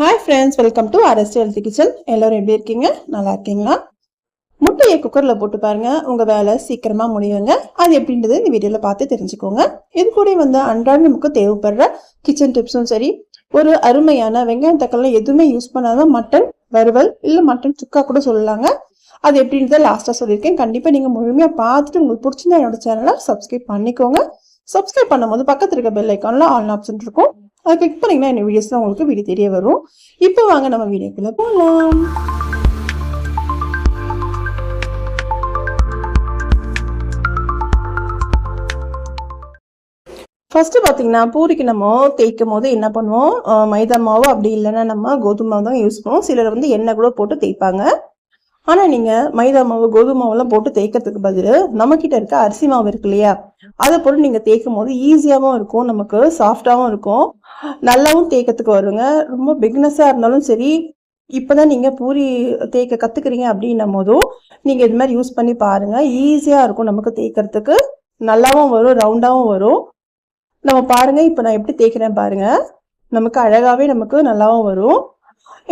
Hi friends welcome to arrest health kitchen எல்லோரும் எப்படி இருக்கீங்க? நல்லா இருக்கீங்களா? முட்டையை குக்கரில் போட்டு பாருங்க. உங்கள் வேலை சீக்கிரமாக முடியுங்க. அது எப்படின்றது இந்த வீடியோவில் பார்த்து தெரிஞ்சுக்கோங்க. இது கூட வந்து அன்றாட நமக்கு தேவைப்படுற கிச்சன் டிப்ஸும் சரி ஒரு அருமையான வெங்காயம் தக்காளி எதுவுமே யூஸ் பண்ணாத மட்டன் வறுவல் இல்லை மட்டன் சுக்கா கூட சொல்லலாங்க. அது எப்படின்றத லாஸ்ட்டாக சொல்லியிருக்கேன். கண்டிப்பாக நீங்கள் முழுமையாக பார்த்துட்டு உங்களுக்கு பிடிச்சிருந்தா என்னோட சேனலை சப்ஸ்கிரைப் பண்ணிக்கோங்க. சப்ஸ்கிரைப் பண்ணும்போது பக்கத்தில் இருக்க பெல் ஐக்கானில் ஆல் ஆப்ஷன் இருக்கும். அதை கிளிக் பண்ணிங்கன்னா என்ன வீடியோஸ்லாம் உங்களுக்கு வீடியோ தெரிய வரும். இப்போ வாங்க நம்ம வீடியோக்குள்ளே போகலாம் ஃபர்ஸ்ட் பார்த்தீங்கன்னா பூரிக்கு நம்ம தேய்க்கும் போது என்ன பண்ணுவோம்? மைதா மாவு அப்படி இல்லைன்னா நம்ம கோதுமை மாவு தான் யூஸ் பண்ணுவோம். சிலர் வந்து எண்ணெய் கூட போட்டு தேய்ப்பாங்க. ஆனால் நீங்கள் மைதா மாவு கோதுமை மாவுலாம் போட்டு தேய்க்கிறதுக்கு பதில் நம்மக்கிட்ட இருக்க அரிசி மாவு இருக்கு இல்லையா? அதை போட்டு நீங்கள் தேய்க்கும் போது ஈஸியாகவும் இருக்கும் நமக்கு சாஃப்டாகவும் இருக்கும். நல்லாவும் தேய்க்கிறதுக்கு வருங்க. ரொம்ப பிக்னஸாக இருந்தாலும் சரி இப்போதான் நீங்கள் பூரி தேய்க்க கற்றுக்குறீங்க அப்படின்னும் போதும் நீங்கள் இது மாதிரி யூஸ் பண்ணி பாருங்கள் ஈஸியாக இருக்கும் நமக்கு தேய்க்கிறதுக்கு. நல்லாவும் வரும் ரவுண்டாகவும் வரும். நம்ம பாருங்க இப்போ நான் எப்படி தேய்க்கிறேன் பாருங்க. நமக்கு அழகாகவே நமக்கு நல்லாவும் வரும்.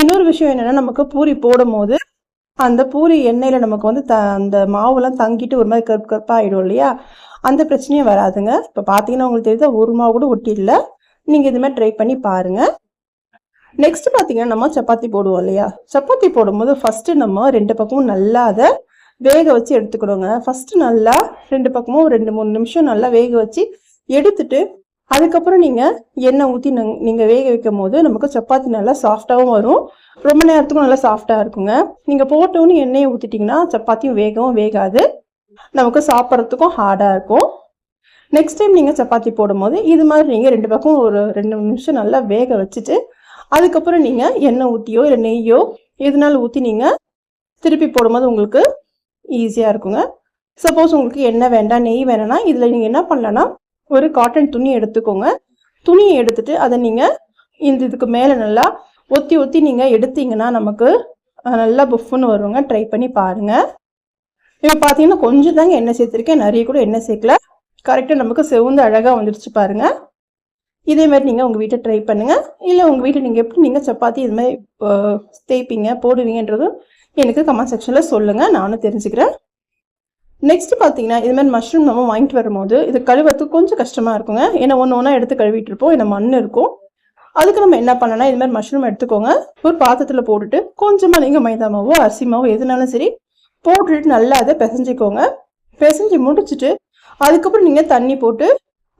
இன்னொரு விஷயம் என்னென்னா நமக்கு பூரி போடும் போது அந்த பூரி எண்ணெயில் நமக்கு வந்து த அந்த மாவுலாம் தங்கிட்டு ஒரு மாதிரி கருப்பு கருப்பாக ஆகிடும் இல்லையா? அந்த பிரச்சனையும் வராதுங்க. இப்போ பார்த்தீங்கன்னா உங்களுக்கு தெரியுது ஒரு மாவு கூட ஒட்டிடல. நீங்கள் இது மாதிரி ட்ரை பண்ணி பாருங்கள் நெக்ஸ்ட் பார்த்தீங்கன்னா நம்ம சப்பாத்தி போடுவோம் இல்லையா? சப்பாத்தி போடும்போது ஃபஸ்ட்டு நம்ம ரெண்டு பக்கமும் நல்லா அதை வேக வச்சு எடுத்துக்கிடுவோங்க ஃபஸ்ட்டு நல்லா ரெண்டு பக்கமும் ரெண்டு மூணு நிமிஷம் நல்லா வேக வச்சு எடுத்துட்டு அதுக்கப்புறம் நீங்கள் எண்ணெய் ஊற்றி நீங்கள் வேக வைக்கும் போது நமக்கு சப்பாத்தி நல்லா சாஃப்டாகவும் வரும். ரொம்ப நேரத்துக்கும் நல்லா சாஃப்டாக இருக்குங்க. நீங்கள் போட்டோன்னு எண்ணெயை ஊற்றிட்டிங்கன்னா சப்பாத்தியும் வேகவும் வேகாது. நமக்கு சாப்பிட்றதுக்கும் ஹார்டாக இருக்கும். நெக்ஸ்ட் டைம் நீங்கள் சப்பாத்தி போடும்போது இது மாதிரி நீங்கள் ரெண்டு பக்கம் ஒரு ரெண்டு நிமிஷம் நல்லா வேக வச்சுட்டு அதுக்கப்புறம் நீங்கள் எண்ணெய் ஊற்றியோ இல்லை நெய்யோ எதுனாலும் ஊற்றி நீங்கள் திருப்பி போடும்போது உங்களுக்கு ஈஸியாக இருக்குங்க. சப்போஸ் உங்களுக்கு எண்ணெய் வேண்டாம் நெய் வேணும்னா இதில் நீங்கள் என்ன பண்ணலான்னா ஒரு காட்டன் துணி எடுத்துக்கோங்க. துணியை எடுத்துட்டு அதை நீங்கள் இந்த இதுக்கு மேலே நல்லா ஒத்தி ஒத்தி நீங்கள் எடுத்தீங்கன்னா நமக்கு நல்லா புஃப்னு வருவாங்க ட்ரை பண்ணி பாருங்கள் இப்போ பார்த்தீங்கன்னா கொஞ்சம் தாங்க எண்ணெய் சேர்த்துருக்கேன். நிறைய கூட எண்ணெய் சேர்க்கல. கரெக்டாக நமக்கு செவுந்து அழகாக வந்துடுச்சு பாருங்கள் இதே மாதிரி நீங்கள் உங்கள் வீட்டை ட்ரை பண்ணுங்கள் இல்லை உங்கள் வீட்டில் நீங்கள் எப்படி நீங்கள் சப்பாத்தி இது மாதிரி தேய்ப்பீங்க போடுவீங்கன்றதும் எனக்கு கமெண்ட் செக்ஷனில் சொல்லுங்கள் நானும் தெரிஞ்சுக்கிறேன். நெக்ஸ்ட் பார்த்தீங்கன்னா இது மாதிரி மஷ்ரூம் நம்ம வாங்கிட்டு வரும்போது இது கழுவுறதுக்கு கொஞ்சம் கஷ்டமாக இருக்குங்க. ஏன்னா ஒன்று ஒன்றா எடுத்து கழுவிட்டு இருப்போம் இந்த மண் இருக்கும். அதுக்கு நம்ம என்ன பண்ணலாம்? இது மாதிரி மஷ்ரூம் எடுத்துக்கோங்க. ஒரு பாத்திரத்தில் போட்டுட்டு கொஞ்சமாக நீங்கள் மைதா மாவோ அரிசி மாவோ எதுனாலும் சரி போட்டுட்டு நல்லா அதை பிசைஞ்சிக்கோங்க. பிசைஞ்சு முடிச்சுட்டு அதுக்கப்புறம் நீங்கள் தண்ணி போட்டு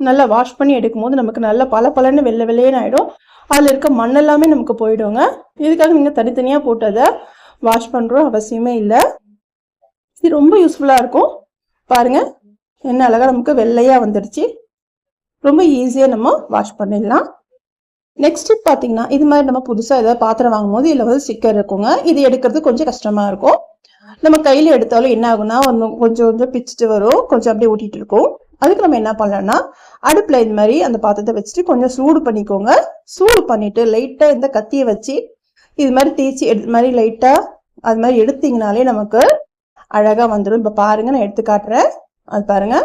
நல்லா வாஷ் பண்ணி எடுக்கும் போது நமக்கு நல்லா பல பலன்னு வெள்ளை வெள்ளையன்னு ஆகிடும் அதில் இருக்க மண்ணெல்லாமே நமக்கு போயிடுங்க. இதுக்காக நீங்கள் தனித்தனியாக போட்டு அதை வாஷ் பண்ணுறோம் அவசியமே இல்லை. இது ரொம்ப யூஸ்ஃபுல்லாக இருக்கும். பாருங்க என்ன அழகாக நமக்கு வெள்ளையாக வந்துடுச்சு. ரொம்ப ஈஸியாக நம்ம வாஷ் பண்ணிடலாம். நெக்ஸ்ட் பார்த்தீங்கன்னா இது மாதிரி நம்ம புதுசாக ஏதாவது பாத்திரம் வாங்கும்போது இதில் வந்து ஸ்டிக்கர் இருக்குங்க. இது எடுக்கிறது கொஞ்சம் கஷ்டமாக இருக்கும். நம்ம கையில் எடுத்தாலும் என்ன ஆகும்னா ஒன்று கொஞ்சம் கொஞ்சம் பிச்சுட்டு வரும். கொஞ்சம் அப்படியே ஊட்டிட்டு இருக்கும். அதுக்கு நம்ம என்ன பண்ணலாம்னா அடுப்பில் இது மாதிரி அந்த பாத்திரத்தை வச்சுட்டு கொஞ்சம் சூடு பண்ணிக்கோங்க. சூடு பண்ணிட்டு லைட்டாக இந்த கத்தியை வச்சு இது மாதிரி தேய்ச்சி எடு மாதிரி லைட்டாக அது மாதிரி எடுத்தீங்கனாலே நமக்கு அழகா வந்துடும் இப்போ பாருங்க நான் எடுத்து காட்டுறேன். அது பாருங்க.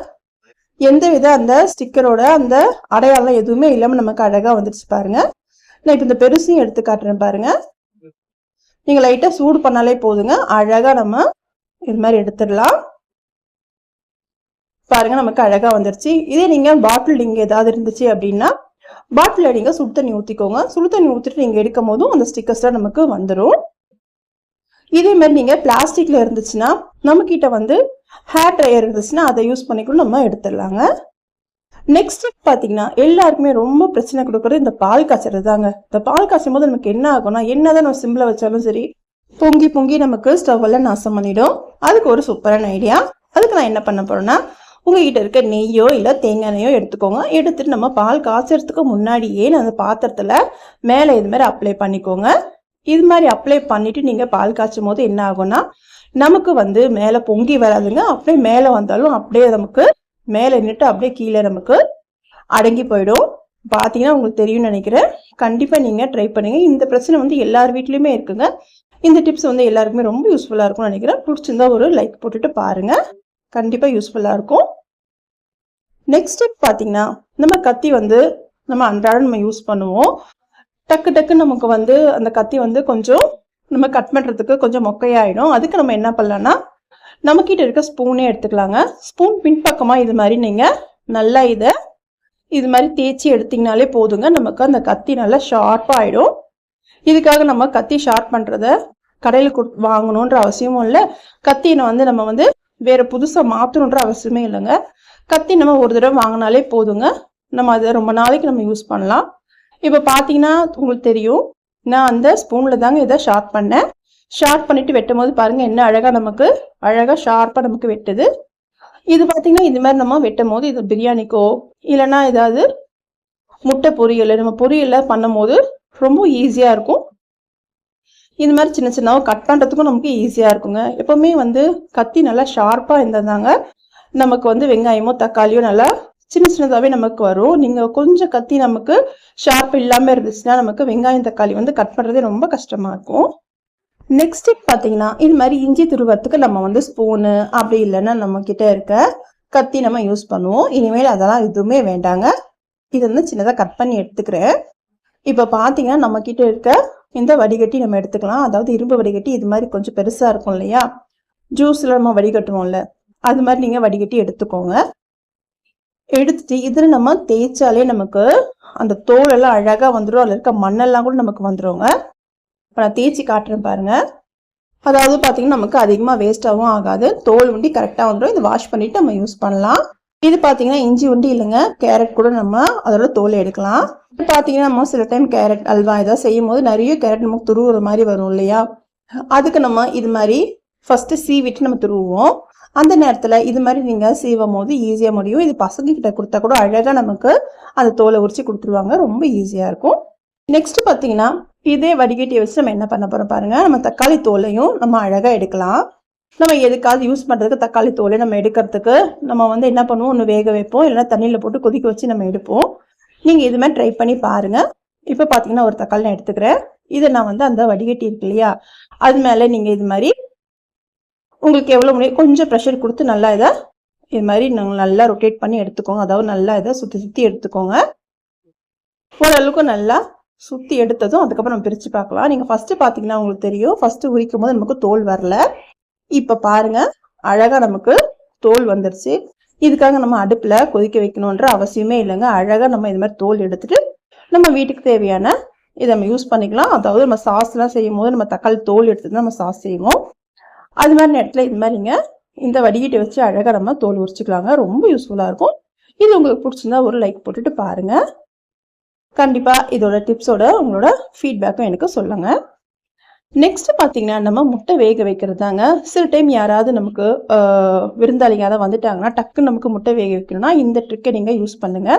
எந்த வித அந்த ஸ்டிக்கரோட அந்த அடையாளம் எதுவுமே இல்லாம நமக்கு அழகா வந்துருச்சு பாருங்க. நான் இப்போ இந்த பெருசையும் எடுத்து காட்டுறேன் பாருங்க. நீங்க லைட்டா சூடு பண்ணாலே போதுங்க. அழகா நம்ம இது மாதிரி எடுத்துடலாம். பாருங்க நமக்கு அழகா வந்துருச்சு. இதே நீங்க பாட்டில் நீங்கள் ஏதாவது இருந்துச்சு அப்படின்னா பாட்டில நீங்க சுடு தண்ணி ஊத்திக்கோங்க. சுடு தண்ணி ஊத்திட்டு நீங்க எடுக்கும் போதும் அந்த ஸ்டிக்கர்ஸ்லாம் நமக்கு வந்துடும் இதே மாதிரி நீங்கள் பிளாஸ்டிக்கில் இருந்துச்சுன்னா நம்மக்கிட்ட வந்து ஹேர் ட்ரையர் இருந்துச்சுன்னா அதை யூஸ் பண்ணிக்கூட நம்ம எடுத்துடலாங்க. நெக்ஸ்ட் பார்த்தீங்கன்னா எல்லாருக்குமே ரொம்ப பிரச்சனை கொடுக்குறது இந்த பால் காய்ச்சறது தாங்க இந்த பால் காய்ச்சும் போது நமக்கு என்ன ஆகும்னா என்னதான் நம்ம சிம்மில் வச்சாலும் சரி பொங்கி பொங்கி நமக்கு ஸ்டவ்வெல்லாம் நாசம் பண்ணிடும். அதுக்கு ஒரு சூப்பரான ஐடியா. அதுக்கு நான் என்ன பண்ண போகிறேன்னா உங்ககிட்ட இருக்க நெய்யோ இல்லை தேங்காய் நெய்யோ எடுத்துக்கோங்க. எடுத்துட்டு நம்ம பால் காய்ச்சறதுக்கு முன்னாடியே நான் அந்த பாத்திரத்தில் மேலே இது மாதிரி அப்ளை பண்ணிக்கோங்க. இது மாதிரி அப்ளை பண்ணிட்டு நீங்க பால் காய்ச்சும் போது என்ன ஆகும்னா நமக்கு வந்து மேலே பொங்கி வராதுங்க. அப்படியே மேலே வந்தாலும் அப்படியே நமக்கு மேலே நின்றுட்டு அப்படியே கீழே நமக்கு அடங்கி போயிடும். பார்த்தீங்கன்னா உங்களுக்கு தெரியும்னு நினைக்கிறேன். கண்டிப்பாக நீங்கள் ட்ரை பண்ணுங்க. இந்த பிரச்சனை வந்து எல்லார் வீட்லேயுமே இருக்குங்க. இந்த டிப்ஸ் வந்து எல்லாருக்குமே ரொம்ப யூஸ்ஃபுல்லாக இருக்கும்னு நினைக்கிறேன். பிடிச்சிருந்தா ஒரு லைக் போட்டுட்டு பாருங்க. கண்டிப்பாக யூஸ்ஃபுல்லாக இருக்கும். நெக்ஸ்ட் ஸ்டெப் பார்த்தீங்கன்னா நம்ம கத்தி வந்து நம்ம அன்றாடம் நம்ம யூஸ் பண்ணுவோம். டக்கு டக்கு நமக்கு வந்து அந்த கத்தி வந்து கொஞ்சம் நம்ம கட் பண்ணுறதுக்கு கொஞ்சம் மொக்கையாயிடும். அதுக்கு நம்ம என்ன பண்ணலான்னா நம்மக்கிட்ட இருக்க ஸ்பூனே எடுத்துக்கலாங்க. ஸ்பூன் பின்பக்கமாக இது மாதிரி நீங்கள் நல்லா இதை இது மாதிரி தேய்ச்சி எடுத்திங்கனாலே போதுங்க. நமக்கு அந்த கத்தி நல்லா ஷார்ப்பாக ஆகிடும் இதுக்காக நம்ம கத்தி ஷார்ப் பண்ணுறத கடையில் கொடு வாங்கணுன்ற அவசியமும் இல்லை. கத்தியை வந்து நம்ம வந்து வேறு புதுசாக மாற்றணுன்ற அவசியமே இல்லைங்க. கத்தி நம்ம ஒரு தடவை வாங்கினாலே போதுங்க. நம்ம அதை ரொம்ப நாளைக்கு நம்ம யூஸ் பண்ணலாம். இப்போ பார்த்தீங்கன்னா உங்களுக்கு தெரியும். நான் அந்த ஸ்பூனில் தாங்க இதை ஷார்ப் பண்ணேன். ஷார்ப் பண்ணிவிட்டு வெட்டும் போது பாருங்கள் என்ன அழகாக நமக்கு அழகாக ஷார்ப்பாக நமக்கு வெட்டுது. இது பார்த்தீங்கன்னா இது மாதிரி நம்ம வெட்டும் போது இது பிரியாணிக்கோ இல்லைன்னா ஏதாவது முட்டை பொரியல் நம்ம பொரியலில் பண்ணும் போது ரொம்ப ஈஸியாக இருக்கும். இந்த மாதிரி சின்ன சின்னதாக கட் பண்ணுறதுக்கும் நமக்கு ஈஸியாக இருக்குங்க. எப்போவுமே வந்து கத்தி நல்லா ஷார்ப்பாக இருந்ததாங்க நமக்கு வந்து வெங்காயமோ தக்காளியோ நல்லா சின்ன சின்னதாகவே நமக்கு வரும். நீங்கள் கொஞ்சம் கத்தி நமக்கு ஷார்ப் இல்லாமல் இருந்துச்சுன்னா நமக்கு வெங்காயம் தக்காளி வந்து கட் பண்ணுறதே ரொம்ப கஷ்டமாக இருக்கும். நெக்ஸ்ட் ஸ்டெப் பார்த்தீங்கன்னா இது மாதிரி இஞ்சி துருவத்துக்கு நம்ம வந்து ஸ்பூனு அப்படி இல்லைன்னா நம்மக்கிட்ட இருக்க கத்தி நம்ம யூஸ் பண்ணுவோம். இனிமேல் அதெல்லாம் எதுவுமே வேண்டாங்க. இது வந்து சின்னதாக கட் பண்ணி எடுத்துக்கிறேன். இப்போ பார்த்தீங்கன்னா நம்ம இருக்க இந்த வடிகட்டி நம்ம எடுத்துக்கலாம். அதாவது இரும்பு வடிகட்டி இது மாதிரி கொஞ்சம் பெருசாக இருக்கும் இல்லையா? ஜூஸில் நம்ம வடிகட்டுவோம்ல. அது மாதிரி நீங்கள் வடிகட்டி எடுத்துக்கோங்க. எடுத்துட்டு இதில் நம்ம தேய்ச்சாலே நமக்கு அந்த தோல் எல்லாம் அழகாக வந்துடும் அதில் இருக்க மண்ணெல்லாம் கூட நமக்கு வந்துடுங்க இப்போ நான் தேய்ச்சி காட்டுறேன் பாருங்க. அதாவது பார்த்தீங்கன்னா நமக்கு அதிகமாக வேஸ்ட்டாகவும் ஆகாது. தோல் உண்டி கரெக்டாக வந்துடும் இது வாஷ் பண்ணிட்டு நம்ம யூஸ் பண்ணலாம். இது பார்த்தீங்கன்னா இஞ்சி உண்டி இல்லைங்க. கேரட் கூட நம்ம அதோட தோல் எடுக்கலாம். இது பார்த்தீங்கன்னா நம்ம சில டைம் கேரட் அல்வா ஏதாவது செய்யும் போது நிறைய கேரட் நமக்கு துருவுற மாதிரி வரும் இல்லையா? அதுக்கு நம்ம இது மாதிரி ஃபஸ்ட்டு சீவிட்டு நம்ம துருவோம் அந்த நேரத்தில் இது மாதிரி நீங்கள் சீவும் போது ஈஸியாக முடியும். இது பசங்க கிட்ட கொடுத்தா கூட அழகாக நமக்கு அந்த தோலை உரிச்சு கொடுத்துருவாங்க. ரொம்ப ஈஸியாக இருக்கும். நெக்ஸ்ட் பார்த்தீங்கன்னா இதே வடிகட்டியை வச்சு நம்ம என்ன பண்ண போகிறோம் பாருங்க. நம்ம தக்காளி தோலையும் நம்ம அழகாக எடுக்கலாம். நம்ம எதுக்காவது யூஸ் பண்ணுறதுக்கு தக்காளி தோலை நம்ம எடுக்கிறதுக்கு நம்ம வந்து என்ன பண்ணுவோம்? ஒன்று வேக வைப்போம். இல்லைன்னா தண்ணியில் போட்டு கொதிக்க வச்சு நம்ம எடுப்போம். நீங்கள் இது மாதிரி ட்ரை பண்ணி பாருங்க. இப்போ பார்த்தீங்கன்னா ஒரு தக்காளி நான் எடுத்துக்கிறேன். இதை நான் வந்து அந்த வடிகட்டி இருக்கு இல்லையா? அது மேலே நீங்கள் இது மாதிரி உங்களுக்கு எவ்வளோ முடியும்? கொஞ்சம் ப்ரெஷர் கொடுத்து நல்லா இதை இது மாதிரி நாங்கள் நல்லா ரொட்டேட் பண்ணி எடுத்துக்கோங்க. அதாவது நல்லா இதை சுற்றி சுற்றி எடுத்துக்கோங்க. ஓரளவுக்கு நல்லா சுற்றி எடுத்ததும் அதுக்கப்புறம் நம்ம பிரித்து பார்க்கலாம். நீங்கள் ஃபஸ்ட்டு பார்த்தீங்கன்னா உங்களுக்கு தெரியும். ஃபஸ்ட்டு உரிக்கும் போது நமக்கு தோல் வரல. இப்போ பாருங்க அழகாக நமக்கு தோல் வந்துருச்சு. இதுக்காக நம்ம அடுப்பில் கொதிக்க வைக்கணுன்ற அவசியமே இல்லைங்க. அழகாக நம்ம இது மாதிரி தோல் எடுத்துட்டு நம்ம வீட்டுக்கு தேவையான இதை நம்ம யூஸ் பண்ணிக்கலாம். அதாவது நம்ம சாஸ்லாம் செய்யும் போது நம்ம தக்காளி தோல் எடுத்துட்டு நம்ம சாஸ் செய்வோம். அது மாதிரி நேரத்தில் இது மாதிரிங்க இந்த வடிகட்டை வச்சு அழகாக நம்ம தோல் உரிச்சிக்கலாங்க. ரொம்ப யூஸ்ஃபுல்லாக இருக்கும். இது உங்களுக்கு பிடிச்சிருந்தா ஒரு லைக் போட்டுட்டு பாருங்க. கண்டிப்பாக இதோட டிப்ஸோட உங்களோட ஃபீட்பேக்கும் எனக்கு சொல்லுங்கள் நெக்ஸ்ட் பார்த்தீங்கன்னா நம்ம முட்டை வேக வைக்கிறது தாங்க சில டைம் யாராவது நமக்கு ஆஹ், விருந்தாளிங்க யாராவது வந்துட்டாங்கன்னா டக்குன்னு நமக்கு முட்டை வேக வைக்கணும்னா இந்த ட்ரிக்கை நீங்கள் யூஸ் பண்ணுங்க.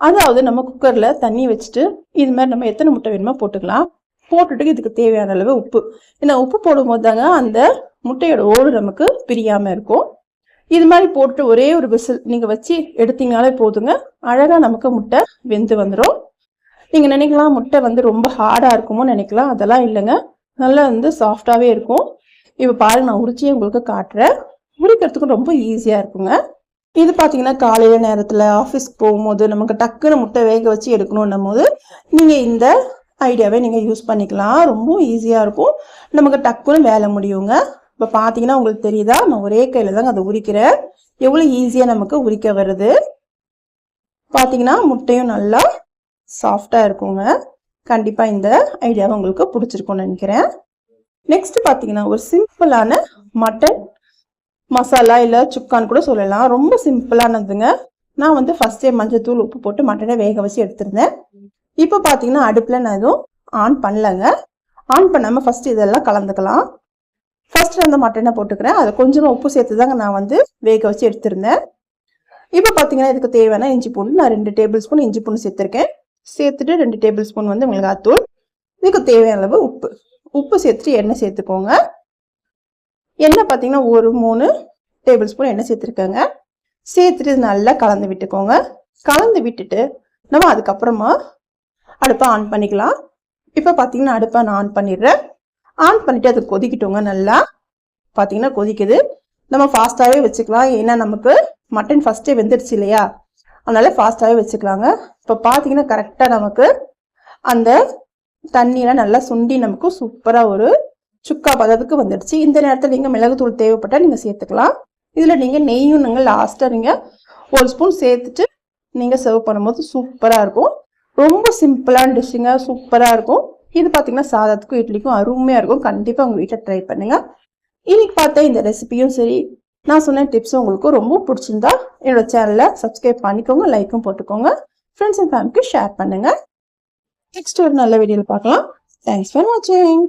அதாவது நம்ம குக்கரில் தண்ணி வச்சுட்டு இது மாதிரி நம்ம எத்தனை முட்டை வேணுமோ போட்டுக்கலாம். போட்டுட்டு இதுக்கு தேவையான அளவு உப்பு. ஏன்னா உப்பு போடும்போது தாங்க அந்த முட்டையோட ஓடு நமக்கு பிரியாமல் இருக்கும். இது மாதிரி போட்டு ஒரே ஒரு விசில் நீங்கள் வச்சு எடுத்தீங்கனாலே போதுங்க. அழகாக நமக்கு முட்டை வெந்து வந்துடும் நீங்கள் நினைக்கலாம் முட்டை வந்து ரொம்ப ஹார்டாக இருக்குமோ நினைக்கலாம். அதெல்லாம் இல்லைங்க. நல்லா வந்து சாஃப்டாகவே இருக்கும். இப்போ பாருங்க நான் உரிச்சியே உங்களுக்கு காட்டுறேன். உரிக்கிறதுக்கும் ரொம்ப ஈஸியாக இருக்குங்க. இது பார்த்தீங்கன்னா காலையில் நேரத்தில் ஆஃபீஸ்க்கு போகும்போது நமக்கு டக்குன்னு முட்டை வேக வச்சு எடுக்கணுன்னும் போது நீங்கள் இந்த ஐடியாவே நீங்கள் யூஸ் பண்ணிக்கலாம். ரொம்ப ஈஸியாக இருக்கும். நமக்கு டக்குன்னு வேலை முடியுங்க. இப்போ பார்த்தீங்கன்னா உங்களுக்கு தெரியுதா? நான் ஒரே கையில் தாங்க அதை உரிக்கிறேன் எவ்வளோ ஈஸியாக நமக்கு உரிக்க வருது. பார்த்தீங்கன்னா முட்டையும் நல்லா சாஃப்டாக இருக்குங்க. கண்டிப்பாக இந்த ஐடியாவை உங்களுக்கு பிடிச்சிருக்கும்னு நினைக்கிறேன். நெக்ஸ்ட் பார்த்தீங்கன்னா ஒரு சிம்பிளான மட்டன் மசாலா இல்லை சுக்கான்னு கூட சொல்லலாம். ரொம்ப சிம்பிளானதுங்க. நான் வந்து ஃபர்ஸ்டே மஞ்சள் தூள் உப்பு போட்டு மட்டனை வேக வச்சு எடுத்திருந்தேன். இப்போ பார்த்தீங்கன்னா அடுப்பில் நான் எதுவும் ஆன் பண்ணலங்க. ஆன் பண்ணாமல் ஃபஸ்ட்டு இதெல்லாம் கலந்துக்கலாம். ஃபஸ்ட்டு அந்த மட்டனை போட்டுக்கிறேன். அதை கொஞ்சமாக உப்பு சேர்த்து தாங்க நான் வந்து வேக வச்சு எடுத்திருந்தேன். இப்போ பார்த்தீங்கன்னா இதுக்கு தேவையான இஞ்சி பூண்டு நான் ரெண்டு டேபிள் ஸ்பூன் இஞ்சி பூண்டு சேர்த்துருக்கேன். சேர்த்துட்டு ரெண்டு டேபிள் ஸ்பூன் வந்து மிளகாத்தூள். இதுக்கு தேவையான அளவு உப்பு. உப்பு சேர்த்துட்டு எண்ணெய் சேர்த்துக்கோங்க. எண்ணெய் பார்த்தீங்கன்னா ஒரு மூணு டேபிள் ஸ்பூன் எண்ணெய் சேர்த்துருக்கேங்க. சேர்த்துட்டு இது நல்லா கலந்து விட்டுக்கோங்க. கலந்து விட்டுட்டு நம்ம அதுக்கப்புறமா அடுப்பை ஆன் பண்ணிக்கலாம். இப்போ பார்த்தீங்கன்னா அடுப்பை நான் ஆன் பண்ணிடுறேன். ஆன் பண்ணிட்டு அது கொதிக்கட்டுங்க நல்லா. பார்த்தீங்கன்னா கொதிக்குது. நம்ம ஃபாஸ்ட்டாகவே வச்சுக்கலாம். ஏன்னா நமக்கு மட்டன் ஃபஸ்ட்டே வெந்துடுச்சு இல்லையா? அதனால் ஃபாஸ்ட்டாகவே வச்சுக்கலாங்க. இப்போ பார்த்தீங்கன்னா கரெக்டாக நமக்கு அந்த தண்ணியெலாம் நல்லா சுண்டி நமக்கு சூப்பராக ஒரு சுக்கா பதத்துக்கு வந்துடுச்சு. இந்த நேரத்தில் நீங்கள் மிளகுத்தூள் தேவைப்பட்டால் நீங்கள் சேர்த்துக்கலாம். இதில் நீங்கள் நெய்யும் நீங்கள் லாஸ்ட்டாக நீங்கள் ஒரு ஸ்பூன் சேர்த்துட்டு நீங்கள் சர்வ் பண்ணும்போது சூப்பராக இருக்கும். ரொம்ப சிம்பிளான டிஷ்ஷுங்க சூப்பராக இருக்கும். இது பார்த்தீங்கன்னா சாதத்துக்கும் இட்லிக்கும் அருமையாக இருக்கும். கண்டிப்பாக உங்கள் வீட்டில் ட்ரை பண்ணுங்கள் இன்னைக்கு பார்த்த இந்த ரெசிபியும் சரி நான் சொன்ன டிப்ஸும் உங்களுக்கு ரொம்ப பிடிச்சிருந்தா என்னோட சேனலை சப்ஸ்கிரைப் பண்ணிக்கோங்க லைக்கும் போட்டுக்கோங்க. ஃப்ரெண்ட்ஸ் அண்ட் ஃபேமிலிக்கு ஷேர் பண்ணுங்கள் நெக்ஸ்ட் ஒரு நல்ல வீடியோவில் பார்க்கலாம். தேங்க்ஸ் ஃபார் வாட்சிங்